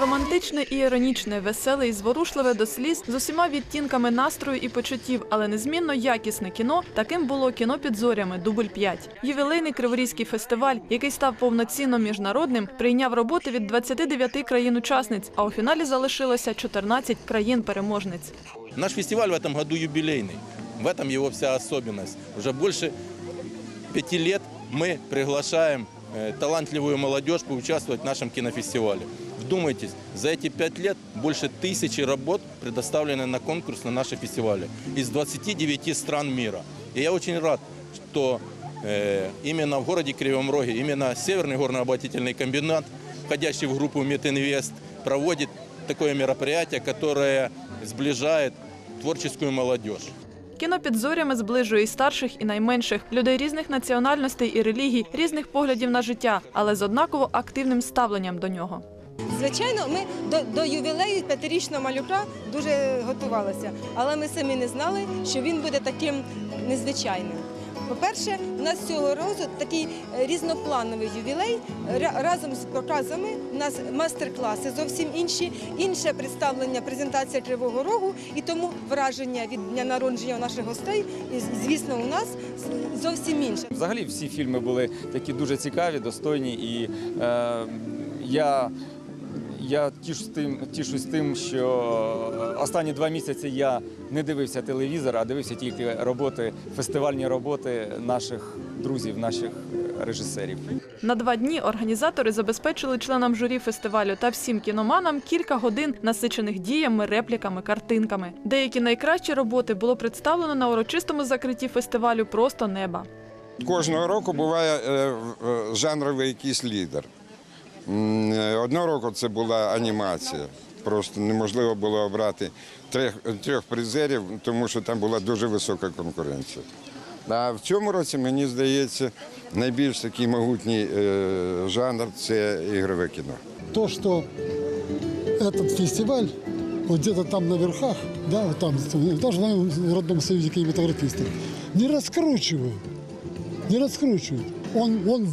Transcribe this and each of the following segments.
Романтичне і іронічне, веселе і зворушливе до сліз з усіма відтінками настрою і почуттів, але незмінно якісне кіно. Таким було кіно під зорями Дубль 5 Ювілейний Криворізький фестиваль, який став повноцінно міжнародним, прийняв роботи від 29 країн-учасниць, а у фіналі залишилося 14 країн-переможниць. Наш фестиваль в этом году юбилейный. В этом его вся особенность. Уже больше пяти лет мы приглашаем э, талантливую молодежь поучаствовать в нашем кинофестивале. Вдумайтесь, за эти пять лет больше тысячи работ предоставлены на конкурс на наши фестивали из 29 стран мира. И я очень рад, что э, именно в городе Кривом Роге, именно Северный горно-обогатительный комбинат, входящий в группу Метинвест, проводит такое мероприятие, которое сближает творческую молодежь. Кіно під зорями зближує і старших, і найменших людей різних національностей і релігій, різних поглядів на життя, але з однаково активним ставленням до нього. Звичайно, ми до, до ювілею п'ятирічного малюка дуже готувалися, але ми самі не знали, що він буде таким незвичайним. По-перше, у нас цього разу такий е, різноплановий ювілей. Ра- Разом з показами у нас мастер-класи зовсім інші, інше представлення, презентація Кривого Рогу, і тому враження від дня народження наших гостей, звісно, у нас зовсім інше. Взагалі всі фільми були такі дуже цікаві, достойні, і е, я, я тішусь тим, тішусь тим, що останні два місяці я не дивився телевізор, а дивився тільки роботи, фестивальні роботи наших друзів, наших режисерів. На два дні організатори забезпечили членам журі фестивалю та всім кіноманам кілька годин насичених діями, репліками, картинками. Деякі найкращі роботи було представлено на урочистому закритті фестивалю Просто неба. Кожного року буває е, е, жанровий якийсь лідер. Одного року це була анімація. Просто неможливо було обрати трьох, трьох призерів, тому що там була дуже висока конкуренція. А в цьому році, мені здається, найбільш такий могутній е, жанр це ігрове кіно. то, что этот фестиваль вот где-то там на верхах, да, там, даже в родном союзе кинематографистов, не раскручивают, не раскручивают. Он, он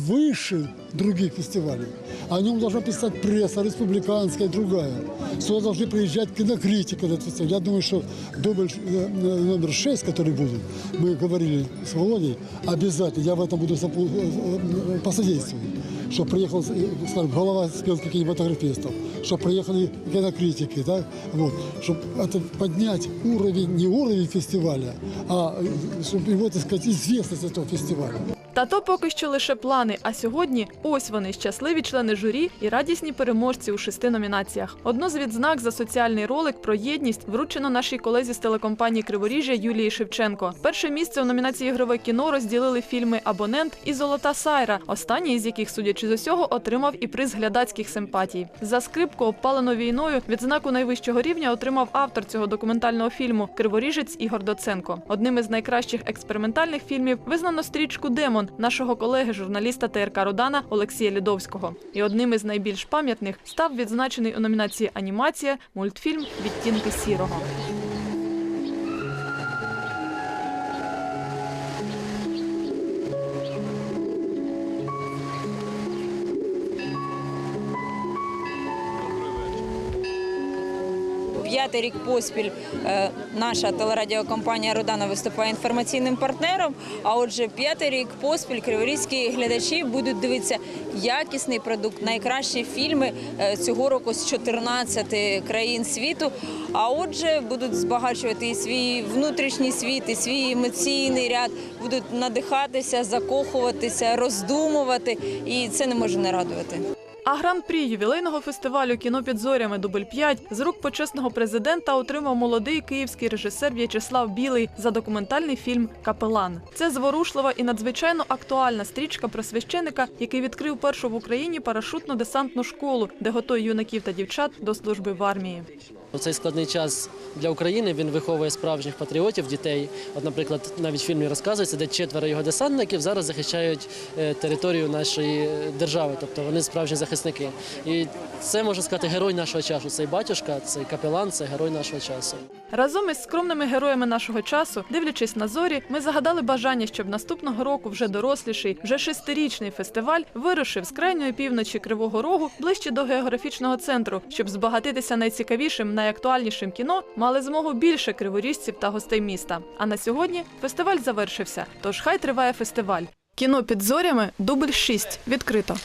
других фестивалей. О нем должна писать пресса, республиканская, другая. Сюда должны приезжать кинокритики на. Я думаю, что дубль э, номер 6, который будет, мы говорили с Володей, обязательно, я в этом буду э, э, посодействовать что приехал, э, скажем, голова спелки кинематографистов, что приехали кинокритики, да, вот, чтобы это поднять уровень, не уровень фестиваля, а чтобы его, так сказать, известность этого фестиваля. Та то поки що лише плани. А сьогодні ось вони щасливі члени журі і радісні переможці у шести номінаціях. Одну з відзнак за соціальний ролик про єдність вручено нашій колезі з телекомпанії Криворіжжя Юлії Шевченко. Перше місце у номінації ігрове кіно розділили фільми Абонент і Золота Сайра, останній із яких, судячи з усього, отримав і приз глядацьких симпатій. За скрипку, обпалену війною, відзнаку найвищого рівня отримав автор цього документального фільму Криворіжець Ігор Доценко. Одним із найкращих експериментальних фільмів визнано стрічку Демон нашого колеги, журналіста ТРК Родана Олексія Лідовського. І одним із найбільш пам'ятних став відзначений у номінації Анімація мультфільм Відтінки сірого. П'ятий рік поспіль е, наша телерадіокомпанія Родана виступає інформаційним партнером. А отже, п'ятий рік поспіль криворізькі глядачі будуть дивитися якісний продукт, найкращі фільми е, цього року з 14 країн світу. А отже, будуть збагачувати і свій внутрішній світ, і свій емоційний ряд, будуть надихатися, закохуватися, роздумувати, і це не може не радувати. А гран-прі ювілейного фестивалю кіно під зорями Дубль 5 з рук почесного президента отримав молодий київський режисер В'ячеслав Білий за документальний фільм Капелан. Це зворушлива і надзвичайно актуальна стрічка про священика, який відкрив першу в Україні парашутно-десантну школу, де готує юнаків та дівчат до служби в армії. У цей складний час для України він виховує справжніх патріотів, дітей. От, наприклад, навіть в фільмі розказується, де четверо його десантників зараз захищають е, територію нашої е, держави, тобто вони справжні захисники. І це можна сказати герой нашого часу. Цей батюшка, цей капелан, це герой нашого часу. Разом із скромними героями нашого часу, дивлячись на зорі, ми загадали бажання, щоб наступного року вже доросліший, вже шестирічний фестиваль вирушив з крайньої півночі Кривого Рогу ближче до географічного центру, щоб збагатитися найцікавішим, найактуальнішим кіно, мали змогу більше криворіжців та гостей міста. А на сьогодні фестиваль завершився. Тож хай триває фестиваль. Кіно під зорями дубль 6 відкрито.